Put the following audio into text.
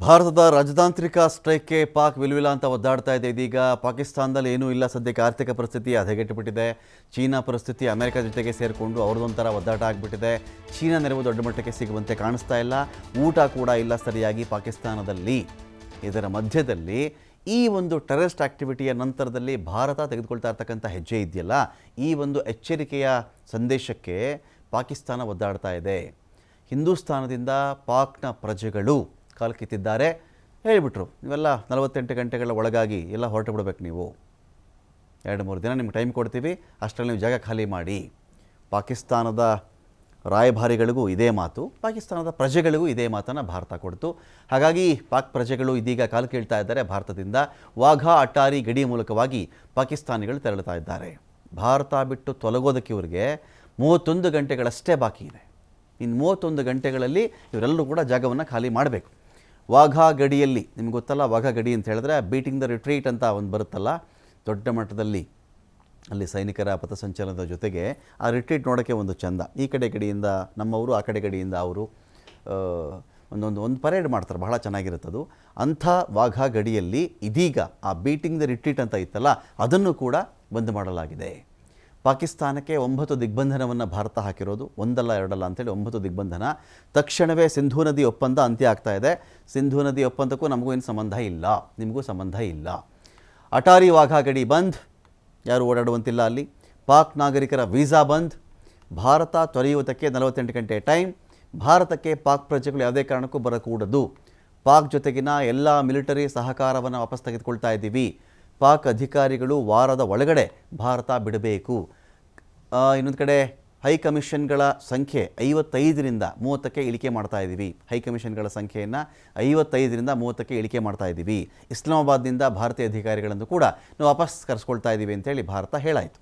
ಭಾರತದ ರಾಜತಾಂತ್ರಿಕ ಸ್ಟ್ರೈಕ್ಗೆ ಪಾಕ್ ವಿಲ್ವಿಲ್ಲ ಅಂತ ಒದ್ದಾಡ್ತಾ ಇದೆ. ಇದೀಗ ಪಾಕಿಸ್ತಾನದಲ್ಲಿ ಏನೂ ಇಲ್ಲ. ಸದ್ಯಕ್ಕೆ ಆರ್ಥಿಕ ಪರಿಸ್ಥಿತಿ ಹದಗೆಟ್ಟುಬಿಟ್ಟಿದೆ ಚೀನಾ ಪರಿಸ್ಥಿತಿ ಅಮೆರಿಕ ಜೊತೆಗೆ ಸೇರಿಕೊಂಡು ಅವ್ರದೊಂಥರ ಒದ್ದಾಟ ಆಗಿಬಿಟ್ಟಿದೆ. ಚೀನಾ ನೆರವು ದೊಡ್ಡ ಮಟ್ಟಕ್ಕೆ ಸಿಗುವಂತೆ ಕಾಣಿಸ್ತಾ ಇಲ್ಲ. ಊಟ ಕೂಡ ಇಲ್ಲ ಸರಿಯಾಗಿ ಪಾಕಿಸ್ತಾನದಲ್ಲಿ. ಇದರ ಮಧ್ಯದಲ್ಲಿ ಈ ಒಂದು ಟೆರರಿಸ್ಟ್ ಆ್ಯಕ್ಟಿವಿಟಿಯ ನಂತರದಲ್ಲಿ ಭಾರತ ತೆಗೆದುಕೊಳ್ತಾ ಇರ್ತಕ್ಕಂಥ ಹೆಜ್ಜೆ ಇದೆಯಲ್ಲ? ಈ ಒಂದು ಎಚ್ಚರಿಕೆಯ ಸಂದೇಶಕ್ಕೆ ಪಾಕಿಸ್ತಾನ ಒದ್ದಾಡ್ತಾ ಇದೆ. ಹಿಂದೂಸ್ತಾನದಿಂದ ಪಾಕ್ನ ಪ್ರಜೆಗಳು ಕಾಲು ಕಿತ್ತಿದ್ದಾರೆ ಹೇಳಿಬಿಟ್ರು, ನೀವೆಲ್ಲ ನಲವತ್ತೆಂಟು ಗಂಟೆಗಳ ಒಳಗಾಗಿ ಎಲ್ಲ ಹೊರಟು ಬಿಡಬೇಕು ನೀವು. ಎರಡು ಮೂರು ದಿನ ನಿಮ್ಗೆ ಟೈಮ್ ಕೊಡ್ತೀವಿ, ಅಷ್ಟರಲ್ಲಿ ನೀವು ಜಾಗ ಖಾಲಿ ಮಾಡಿ. ಪಾಕಿಸ್ತಾನದ ರಾಯಭಾರಿಗಳಿಗೂ ಇದೇ ಮಾತು, ಪಾಕಿಸ್ತಾನದ ಪ್ರಜೆಗಳಿಗೂ ಇದೇ ಮಾತನ್ನು ಭಾರತ ಕೊಡ್ತು. ಹಾಗಾಗಿ ಪಾಕ್ ಪ್ರಜೆಗಳು ಇದೀಗ ಕಾಲು ಕೇಳ್ತಾ ಇದ್ದಾರೆ ಭಾರತದಿಂದ. ವಾಘಾ ಅಟ್ಟಾರಿ ಗಡಿ ಮೂಲಕವಾಗಿ ಪಾಕಿಸ್ತಾನಿಗಳು ತೆರಳುತ್ತಾ ಇದ್ದಾರೆ. ಭಾರತ ಬಿಟ್ಟು ತೊಲಗೋದಕ್ಕೆ ಇವರಿಗೆ ಮೂವತ್ತೊಂದು ಗಂಟೆಗಳಷ್ಟೇ ಬಾಕಿ ಇದೆ. ಇನ್ನು ಮೂವತ್ತೊಂದು ಗಂಟೆಗಳಲ್ಲಿ ಇವರೆಲ್ಲರೂ ಕೂಡ ಜಾಗವನ್ನು ಖಾಲಿ ಮಾಡಬೇಕು. ವಾಘಾ ಗಡಿಯಲ್ಲಿ ನಿಮ್ಗೆ ಗೊತ್ತಲ್ಲ ವಾಘಾ ಗಡಿ ಅಂತ ಹೇಳಿದ್ರೆ ಬೀಟಿಂಗ್ ದ ರಿಟ್ರೀಟ್ ಅಂತ ಒಂದು ಬರುತ್ತಲ್ಲ, ದೊಡ್ಡ ಮಟ್ಟದಲ್ಲಿ ಅಲ್ಲಿ ಸೈನಿಕರ ಪಥಸಂಚಲನದ ಜೊತೆಗೆ ಆ ರಿಟ್ರೀಟ್ ನೋಡೋಕ್ಕೆ ಒಂದು ಚಂದ. ಈ ಕಡೆ ಗಡಿಯಿಂದ ನಮ್ಮವರು, ಆ ಕಡೆ ಗಡಿಯಿಂದ ಅವರು ಒಂದೊಂದು, ಒಂದು ಪರೇಡ್ ಮಾಡ್ತಾರೆ, ಬಹಳ ಚೆನ್ನಾಗಿರುತ್ತದು ಅಂಥ ವಾಘಾ ಗಡಿಯಲ್ಲಿ ಇದೀಗ ಆ ಬೀಟಿಂಗ್ ದ ರಿಟ್ರೀಟ್ ಅಂತ ಇತ್ತಲ್ಲ, ಅದನ್ನು ಕೂಡ ಬಂದ್ ಮಾಡಲಾಗಿದೆ. ಪಾಕಿಸ್ತಾನಕ್ಕೆ ಒಂಬತ್ತು ದಿಗ್ಬಂಧನವನ್ನು ಭಾರತ ಹಾಕಿರೋದು, ಒಂದಲ್ಲ ಎರಡಲ್ಲ ಅಂತೇಳಿ ಒಂಬತ್ತು ದಿಗ್ಬಂಧನ. ತಕ್ಷಣವೇ ಸಿಂಧೂ ನದಿ ಒಪ್ಪಂದ ಅಂತ್ಯ ಆಗ್ತಾ ಇದೆ. ಸಿಂಧೂ ನದಿ ಒಪ್ಪಂದಕ್ಕೂ ನಮಗೂ ಏನು ಸಂಬಂಧ ಇಲ್ಲ. ನಿಮಗೂ ಸಂಬಂಧ ಇಲ್ಲ. ಅಟಾರಿ ವಾಘಾ ಗಡಿ ಬಂದ್. ಯಾರು ಓಡಾಡುವಂತಿಲ್ಲ ಅಲ್ಲಿ. ಪಾಕ್ ನಾಗರಿಕರ ವೀಸಾ ಬಂದ್. ಭಾರತ ತೊರೆಯುವುದಕ್ಕೆ ನಲವತ್ತೆಂಟು ಗಂಟೆ ಟೈಮ್. ಭಾರತಕ್ಕೆ ಪಾಕ್ ಪ್ರಜೆಗಳು ಯಾವುದೇ ಕಾರಣಕ್ಕೂ ಬರಕೂಡದು. ಪಾಕ್ ಜೊತೆಗಿನ ಎಲ್ಲ ಮಿಲಿಟರಿ ಸಹಕಾರವನ್ನು ವಾಪಸ್ ತೆಗೆದುಕೊಳ್ತಾ ಇದ್ದೀವಿ. ಪಾಕ್ ಅಧಿಕಾರಿಗಳು ವಾರದ ಒಳಗಡೆ ಭಾರತ ಬಿಡಬೇಕು. ಇನ್ನೊಂದು ಕಡೆ ಹೈ ಕಮಿಷನ್ಗಳ ಸಂಖ್ಯೆ ಐವತ್ತೈದರಿಂದ ಮೂವತ್ತಕ್ಕೆ ಇಳಿಕೆ ಮಾಡ್ತಾ ಇದ್ದೀವಿ ಹೈಕಮಿಷನ್ಗಳ ಸಂಖ್ಯೆಯನ್ನು ಐವತ್ತೈದರಿಂದ ಮೂವತ್ತಕ್ಕೆ ಇಳಿಕೆ ಮಾಡ್ತಾ ಇದ್ದೀವಿ ಇಸ್ಲಾಮಾಬಾದ್ನಿಂದ ಭಾರತೀಯ ಅಧಿಕಾರಿಗಳನ್ನು ಕೂಡ ನಾವು ವಾಪಸ್ ಕರೆಸ್ಕೊಳ್ತಾ ಇದ್ದೀವಿ ಅಂತೇಳಿ ಭಾರತ ಹೇಳಾಯಿತು.